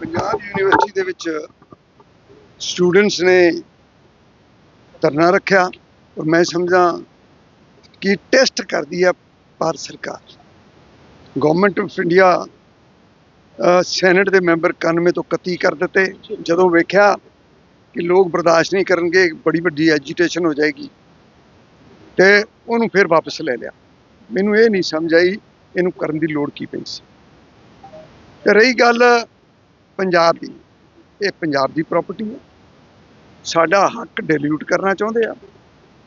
Punjab university ਦੇ ਵਿੱਚ students ਨੇ ਧਰਨਾ ਰੱਖਿਆ ਔਰ ਮੈਂ ਸਮਝਾਂ ਕਿ ਟੈਸਟ ਕਰਦੀ ਆ ਭਾਰਤ ਸਰਕਾਰ। ਗਵਰਨਮੈਂਟ ਆਫ ਇੰਡੀਆ ਸੈਨੇਟ ਦੇ ਮੈਂਬਰ 91 ਤੋਂ 31 ਕਰ ਦਿੱਤੇ। ਜਦੋਂ ਵੇਖਿਆ ਕਿ ਲੋਕ ਬਰਦਾਸ਼ਤ ਨਹੀਂ ਕਰਨਗੇ, ਬੜੀ ਵੱਡੀ ਐਜੀਟੇਸ਼ਨ ਹੋ ਜਾਏਗੀ। ਤੇ ਉਹਨੂੰ ਫਿਰ ਵਾਪਸ ਲੈ ਲਿਆ। ਮੈਨੂੰ ਇਹ ਨਹੀਂ ਸਮਝ ਆਈ ਇਹਨੂੰ ਕਰਨ ਦੀ ਲੋੜ ਕੀ ਪਈ ਸੀ। ਤੇ ਰਹੀ ਗੱਲ ਪੰਜਾਬ ਦੀ। ਇਹ ਪੰਜਾਬ ਦੀ ਪ੍ਰਾਪਰਟੀ ਹੈ। ਸਾਡਾ ਹੱਕ ਡਿਲਿਊਟ ਕਰਨਾ ਚਾਹੁੰਦੇ ਆ।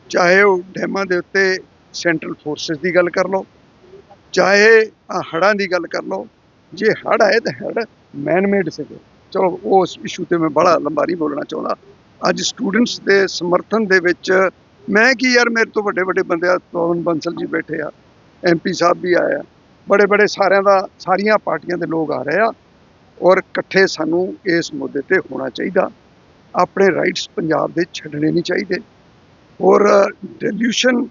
ਚਾਹੇ ਉਹ ਡੈਮਾਂ ਦੇ ਉੱਤੇ ਸੈਂਟਰਲ ਫੋਰਸਸ ਦੀ ਗੱਲ ਕਰ ਲਓ, ਚਾਹੇ ਆ ਹੜ੍ਹਾਂ ਦੀ ਗੱਲ ਕਰ ਲਓ। ਜੇ ਹੜ੍ਹ ਆਏ ਤਾਂ ਹੜ੍ਹ ਮੈਨ ਮੇਡ ਸੀਗੇ। ਚਲੋ, ਉਸ ਇਸ਼ੂ ਤੇ ਮੈਂ ਬੜਾ ਲੰਬਾ ਨਹੀਂ ਬੋਲਣਾ ਚਾਹੁੰਦਾ। ਅੱਜ ਸਟੂਡੈਂਟਸ ਦੇ ਸਮਰਥਨ ਦੇ ਵਿੱਚ ਮੈਂ ਕੀ ਯਾਰ, ਮੇਰੇ ਤੋਂ ਵੱਡੇ ਵੱਡੇ ਬੰਦੇ ਆ, ਪਵਨ ਬੰਸਲ ਜੀ ਬੈਠੇ ਆ ਐਮਪੀ ਸਾਹਿਬ ਵੀ ਆਏ ਆ। ਬੜੇ ਬੜੇ ਸਾਰਿਆਂ ਦਾ, ਸਾਰੀਆਂ ਪਾਰਟੀਆਂ ਦੇ ਲੋਕ ਆ ਰਹੇ ਆ। ਔਰ ਇਕੱਠੇ ਸਾਨੂੰ ਇਸ ਮੁੱਦੇ ਤੇ ਹੋਣਾ ਚਾਹੀਦਾ। ਆਪਣੇ ਰਾਈਟਸ ਪੰਜਾਬ ਦੇ ਛੱਡਣੇ ਨਹੀਂ ਚਾਹੀਦੇ। ਔਰ ਡਿਲੂਸ਼ਨ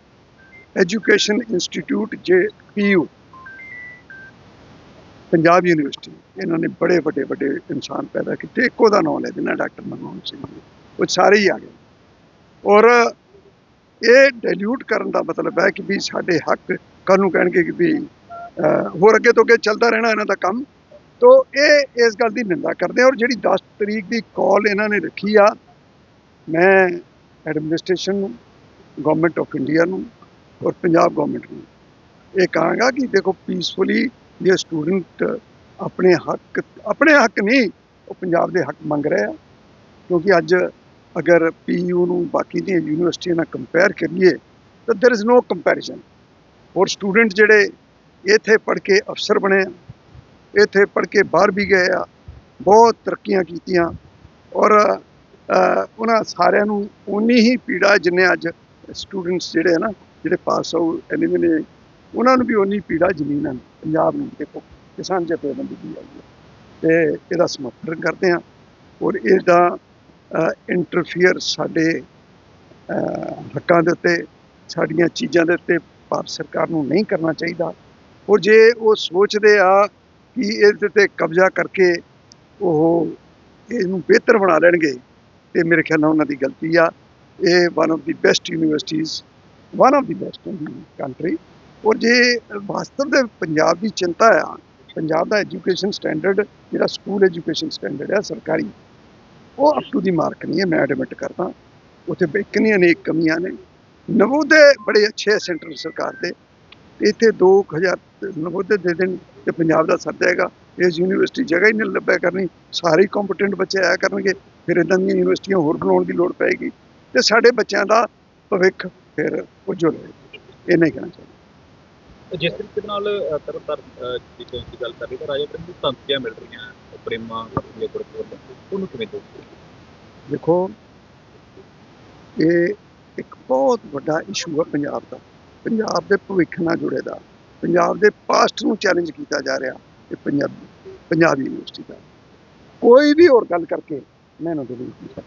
education institute J PU, Punjab university ਇਹਨਾਂ ਨੇ ਬੜੇ ਵੱਡੇ ਵੱਡੇ ਇਨਸਾਨ ਪੈਦਾ ਕੀਤੇ। ਇੱਕੋ ਦਾ ਨਾਮ ਲੈ ਦੇਣਾ, ਡਾਕਟਰ ਮਨਮੋਹਨ ਸਿੰਘ ਜੀ। ਉਹ ਸਾਰੇ ਹੀ ਆ ਗਏ। ਔਰ ਇਹ ਡਿਲੂਟ ਕਰਨ ਦਾ ਮਤਲਬ ਹੈ ਕਿ ਵੀ ਸਾਡੇ ਹੱਕ ਕੱਲ੍ਹ ਨੂੰ ਕਹਿਣਗੇ ਕਿ ਵੀ ਹੋਰ ਅੱਗੇ ਤੋਂ ਅੱਗੇ ਚੱਲਦਾ ਰਹਿਣਾ ਇਹਨਾਂ ਦਾ ਕੰਮ। ਤੋ ਇਹ ਇਸ ਗੱਲ ਦੀ ਨਿੰਦਾ ਕਰਦੇ ਆ ਔਰ ਜਿਹੜੀ 10 ਤਰੀਕ ਦੀ ਕਾਲ ਇਹਨਾਂ ਨੇ ਰੱਖੀ ਆ, ਮੈਂ ਐਡਮਿਨਿਸਟ੍ਰੇਸ਼ਨ ਨੂੰ ਗਵਰਨਮੈਂਟ ਆਫ ਇੰਡੀਆ ਨੂੰ ਔਰ ਪੰਜਾਬ ਗਵਰਨਮੈਂਟ ਨੂੰ ਇਹ ਕਹਾਂਗਾ ਕਿ ਦੇਖੋ ਪੀਸਫੁਲੀ ਇਹ ਸਟੂਡੈਂਟ ਆਪਣੇ ਹੱਕ ਆਪਣੇ ਹੱਕ ਨਹੀਂ, ਉਹ ਪੰਜਾਬ ਦੇ ਹੱਕ ਮੰਗ ਰਹੇ ਆ। ਕਿਉਂਕਿ ਅੱਜ ਅਗਰ ਪੀਯੂ ਨੂੰ ਬਾਕੀ ਦੀਆਂ ਯੂਨੀਵਰਸਿਟੀਆਂ ਨਾਲ ਕੰਪੇਅਰ ਕਰੀਏ, ਤਾਂ there is no comparison ਔਰ ਸਟੂਡੈਂਟ ਜਿਹੜੇ ਇੱਥੇ ਪੜ੍ਹ ਕੇ ਅਫਸਰ ਬਣੇ ਆ ਇੱਥੇ ਪੜ੍ਹ ਕੇ ਬਾਹਰ ਵੀ ਗਏ ਆ, ਬਹੁਤ ਤਰੱਕੀਆਂ ਕੀਤੀਆਂ ਔਰ ਉਹਨਾਂ ਸਾਰਿਆਂ ਨੂੰ ਉਨੀ ਹੀ ਪੀੜਾ ਜਿੰਨੇ ਅੱਜ ਸਟੂਡੈਂਟਸ ਜਿਹੜੇ ਆ ਨਾ, ਜਿਹੜੇ ਪਾਸ ਆਊਟ ਐਲੀਮਿਨੇ ਉਹਨਾਂ ਨੂੰ ਵੀ ਉਨੀ ਪੀੜਾ ਜ਼ਮੀਨ ਨੂੰ ਪੰਜਾਬ ਨੂੰ, ਦੇਖੋ ਕਿਸਾਨ ਜਥੇਬੰਦੀ ਦੀ ਆਈ ਹੈ ਤੇ ਇਹਦਾ ਸਮਰਥਨ ਕਰਦੇ ਆ ਔਰ ਇਹਦਾ ਇੰਟਰਫੀਅਰ ਸਾਡੇ ਹੱਕਾਂ ਦੇ ਉੱਤੇ, ਸਾਡੀਆਂ ਚੀਜ਼ਾਂ ਦੇ ਉੱਤੇ ਭਾਰਤ ਸਰਕਾਰ ਨੂੰ ਨਹੀਂ ਕਰਨਾ ਚਾਹੀਦਾ ਔਰ ਜੇ ਉਹ ਸੋਚਦੇ ਆ ਕਿ ਇਹਦੇ ਤੇ ਕਬਜ਼ਾ ਕਰਕੇ ਉਹ ਇਹਨੂੰ ਬਿਹਤਰ ਬਣਾ ਲੈਣਗੇ ਤੇ ਮੇਰੇ ਖਿਆਲ ਨਾਲ ਉਹਨਾਂ ਦੀ ਗਲਤੀ ਆ। ਇਹ one of the best universities one of the best in the country ਔਰ ਜੇ ਵਾਸਤਵ ਦੇ ਪੰਜਾਬ ਦੀ ਚਿੰਤਾ ਆ, ਪੰਜਾਬ ਦਾ ਐਜੂਕੇਸ਼ਨ ਸਟੈਂਡਰਡ ਜਿਹੜਾ ਸਕੂਲ ਐਜੂਕੇਸ਼ਨ ਸਟੈਂਡਰਡ ਹੈ ਸਰਕਾਰੀ, ਉਹ ਅਪ ਟੂ ਦੀ ਮਾਰਕ ਨਹੀਂ ਹੈ, ਮੈਂ ਐਡਮਿਟ ਕਰਦਾ। ਉੱਥੇ ਬੇਕਨੀਆਂ ਨੇ ਕਮੀਆਂ ਨੇ। ਨਵੋਦੇ ਬੜੇ ਅੱਛੇ ਹੈ ਸੈਂਟਰਲ ਸਰਕਾਰ ਦੇ। ਇੱਥੇ 2000 ਨਵੋਦੇ ਦੇ ਦੇਣ ਤੇ ਪੰਜਾਬ ਦਾ ਸਰ ਜਾਏਗਾ ਇਸ ਯੂਨੀਵਰਸਿਟੀ ਜਗ੍ਹਾ ਹੀ ਨਹੀਂ ਲੱਭਿਆ ਕਰਨੀ ਸਾਰੇ ਕੰਪੀਟੈਂਟ ਬੱਚੇ ਆਇਆ ਕਰਨਗੇ ਫਿਰ ਇਦਾਂ ਦੀਆਂ ਯੂਨੀਵਰਸਿਟੀਆਂ ਹੋਰ ਬਣਾਉਣ ਦੀ ਲੋੜ ਪਏਗੀ ਤੇ ਸਾਡੇ ਬੱਚਿਆਂ ਦਾ ਭਵਿੱਖ ਫਿਰ ਉਜਵਲ ਹੋਏਗਾ ਇਹ ਨਹੀਂ ਕਹਿਣਾ ਚਾਹੁੰਦਾ ਜਿਸ ਤਰੀਕੇ ਨਾਲ ਅ, ਤਰਨਤਾਰਨ ਦੀ ਗੱਲ ਕਰ ਰਹੀ ਤਾਂ ਰਾਜਾ ਪ੍ਰੇਮ ਨੂੰ ਧਮਕੀਆਂ ਮਿਲ ਰਹੀਆਂ ਪ੍ਰੇਮਾ ਦੇ ਗੁਰਪੁਰ ਉਹਨੂੰ ਕਿਵੇਂ ਦੇਖਦੇ? ਦੇਖੋ ਇਹ ਇੱਕ ਬਹੁਤ ਵੱਡਾ ਇਸ਼ੂ ਹੈ ਪੰਜਾਬ ਦਾ ਪੰਜਾਬ ਦੇ ਭਵਿੱਖ ਨਾਲ ਜੁੜੇ ਦਾ ਪੰਜਾਬ ਦੇ ਪਾਸਟ ਨੂੰ ਚੈਲੰਜ ਕੀਤਾ ਜਾ ਰਿਹਾ ਇਹ ਪੰਜਾਬੀ, ਪੰਜਾਬ ਯੂਨੀਵਰਸਿਟੀ ਦਾ। ਕੋਈ ਵੀ ਹੋਰ ਗੱਲ ਕਰਕੇ ਮੈਨੂੰ ਨਾ ਦਲੀਲ ਨਹੀਂ